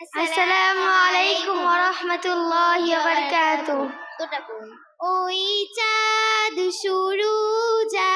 আসসালামু আলাইকুম ওয়া ওই চাঁদ শুরু যা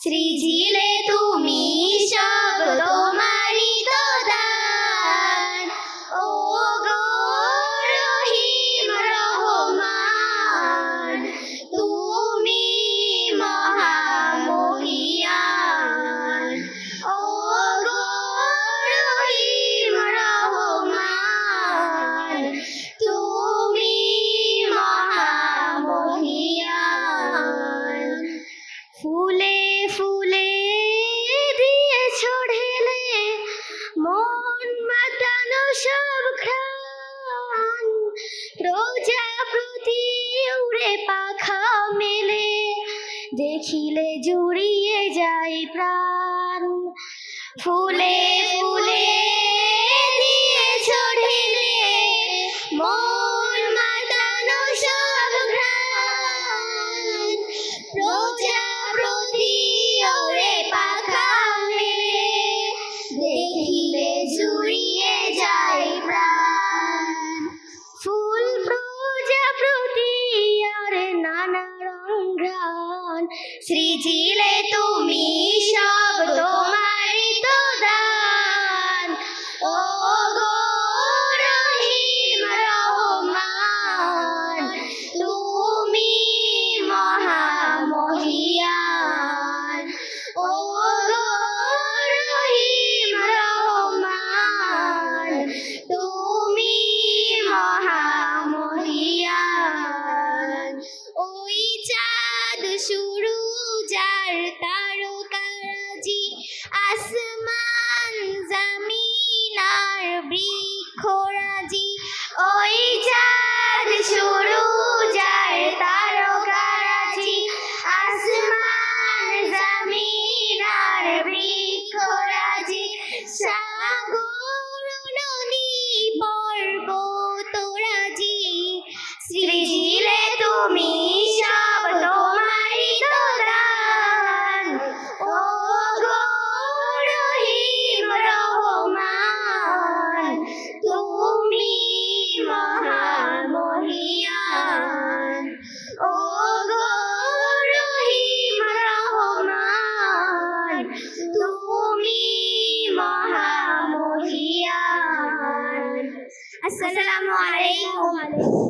ശ്രീജിയിലെ শাখা মেলে দেখিলে জুড়িয়ে যায় প্রাণ। ফুলে মহান তুমি মহামহিয়ান আসসালামু আলাইকুম।